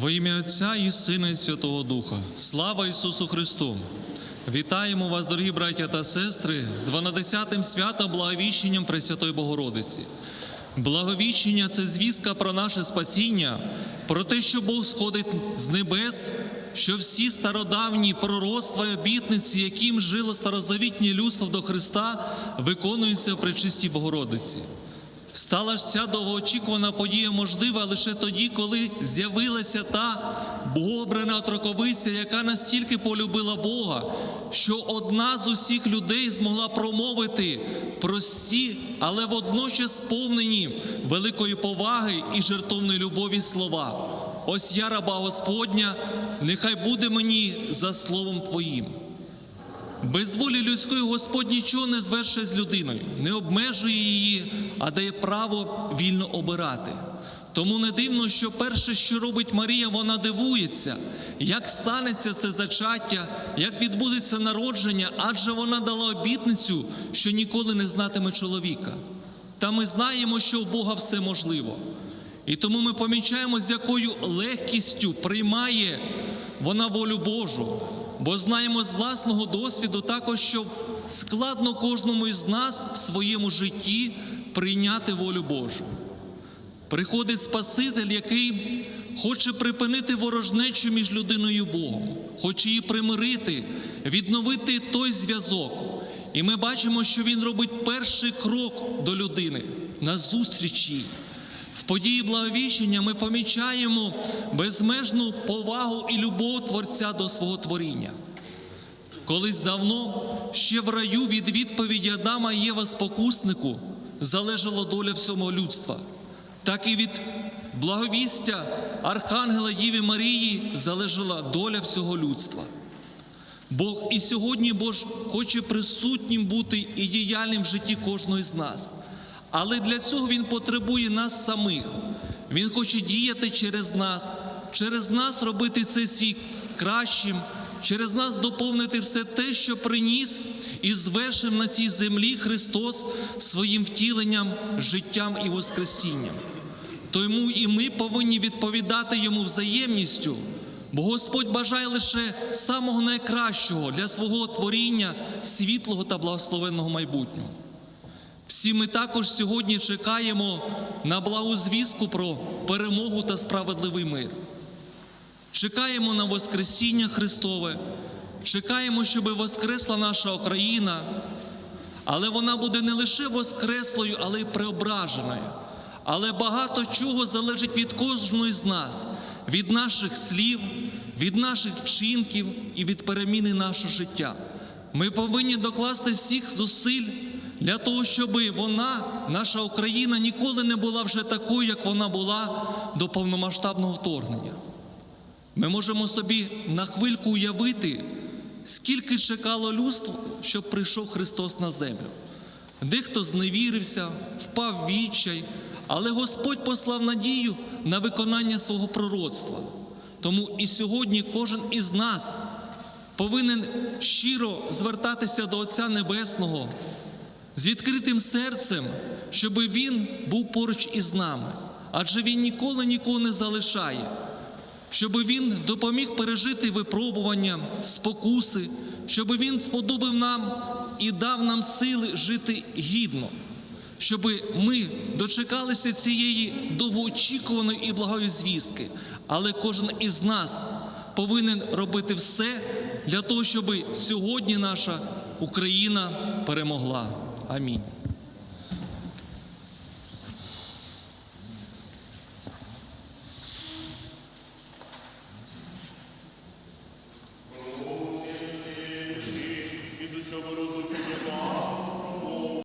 Во ім'я Отця і Сина і Святого Духа. Слава Ісусу Христу! Вітаємо вас, дорогі браття та сестри, з 12-тим святом благовіщенням Пресвятої Богородиці. Благовіщення це звістка про наше спасіння, про те, що Бог сходить з небес, що всі стародавні пророцтва і обітниці, яким жило старозавітнє людство до Христа, виконуються в пречистій Богородиці. Стала ж ця довгоочікувана подія можлива лише тоді, коли з'явилася та богобрана отроковиця, яка настільки полюбила Бога, що одна з усіх людей змогла промовити прості, але водночас сповнені великої поваги і жертовної любові слова. Ось я, раба Господня, нехай буде мені за словом Твоїм. Без волі людської Господь нічого не звершує з людиною, не обмежує її, а дає право вільно обирати. Тому не дивно, що перше, що робить Марія, вона дивується, як станеться це зачаття, як відбудеться народження, адже вона дала обітницю, що ніколи не знатиме чоловіка. Та ми знаємо, що у Бога все можливо. І тому ми помічаємо, з якою легкістю приймає вона волю Божу. Бо знаємо з власного досвіду також, що складно кожному із нас в своєму житті прийняти волю Божу. Приходить Спаситель, який хоче припинити ворожнечу між людиною і Богом, хоче її примирити, відновити той зв'язок. І ми бачимо, що Він робить перший крок до людини на зустріч їй. В події благовіщення ми помічаємо безмежну повагу і любов Творця до свого творіння. Колись давно ще в раю від відповіді Адама Єва спокуснику залежала доля всього людства, так і від благовістя Архангела Єві Марії залежала доля всього людства. Бог і сьогодні Бож хоче присутнім бути і діяльним в житті кожного з нас. Але для цього Він потребує нас самих. Він хоче діяти через нас, через нас робити цей світ кращим, через нас доповнити все те, що приніс і звершив на цій землі Христос своїм втіленням, життям і воскресінням. Тому і ми повинні відповідати йому взаємністю, бо Господь бажає лише самого найкращого для свого творіння, світлого та благословенного майбутнього. Всі ми також сьогодні чекаємо на благу звістку про перемогу та справедливий мир. Чекаємо на Воскресіння Христове, чекаємо, щоб воскресла наша Україна, але вона буде не лише воскреслою, але й преображеною. Але багато чого залежить від кожної з нас, від наших слів, від наших вчинків і від переміни нашого життя. Ми повинні докласти всіх зусиль для того, щоб вона, наша Україна, ніколи не була вже такою, як вона була до повномасштабного вторгнення. Ми можемо собі на хвильку уявити, скільки чекало людство, щоб прийшов Христос на землю. Дехто зневірився, впав відчай, але Господь послав надію на виконання свого пророцтва. Тому і сьогодні кожен із нас повинен щиро звертатися до Отця Небесного з відкритим серцем, щоб Він був поруч із нами, адже Він ніколи нікого не залишає, щоб Він допоміг пережити випробування, спокуси, щоб Він сподобав нам і дав нам сили жити гідно, щоб ми дочекалися цієї довгоочікуваної і благої звістки, але кожен із нас повинен робити все для того, щоб сьогодні наша Україна перемогла. Амінь.